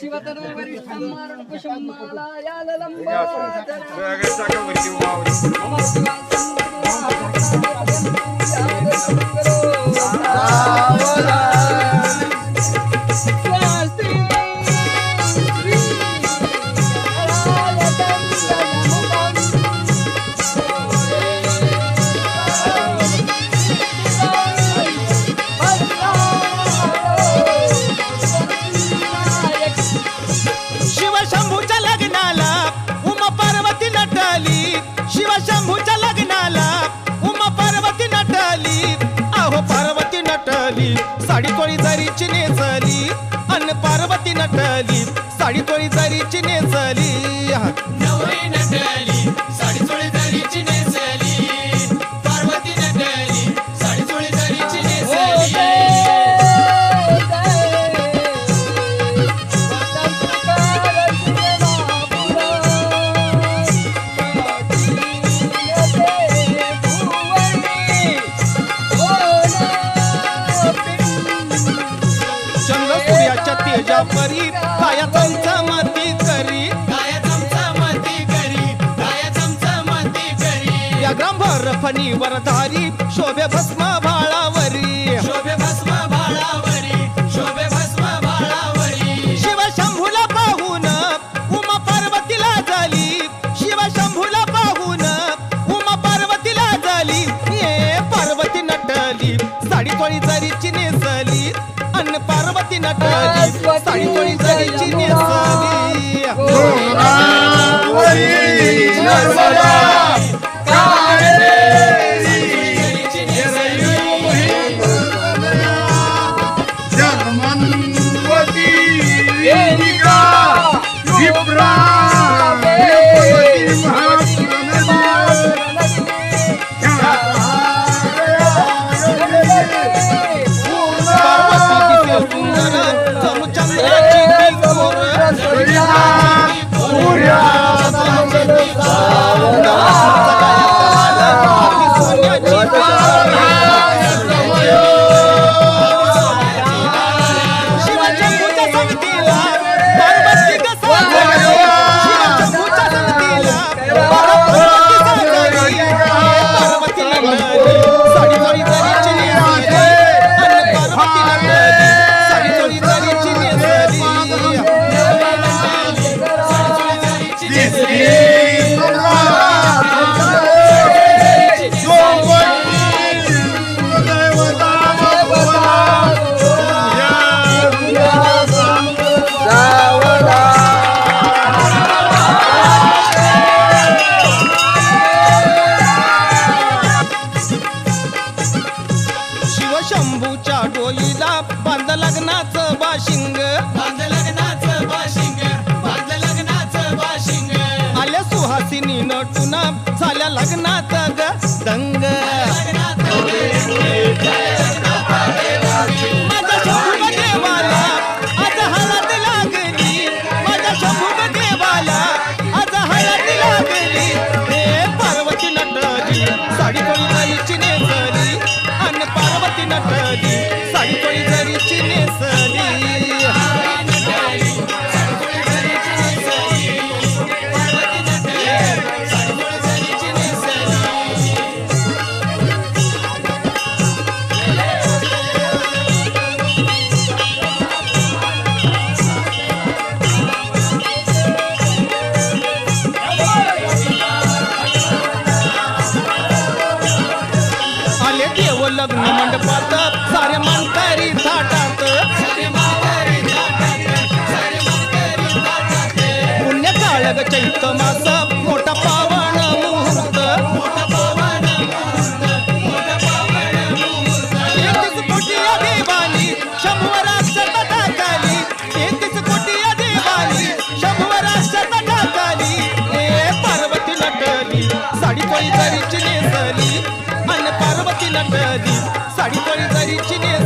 शिवतनोवरी कुशुमाला याल लंबा पार्वती नटली साडी तोळी जरीची नेसली. फणी वरधारी शोभे भस्म भाळावरी शोभे भस्म भाळावरी शोभे भस्म भाळावरी शिवशंभूला पाहून उमा पार्वतीला झाली शिवशंभूला पाहून उमा पार्वतीला झाली ये पार्वती नटली साडी थोडी जरीची नेसली. नटली साडी चोळी जरीची नेसाली लग्नाचं बाशिंग लग्नाचं बाशिंग. आल्या सुहासिनी नटुना झाल्या लग्नाचं येव लग्न मंडपात सारे मानकरी थाटात. पुण्य काळग चैत मास मोठा पाव அடித்தொழில் தரிச்சு நீ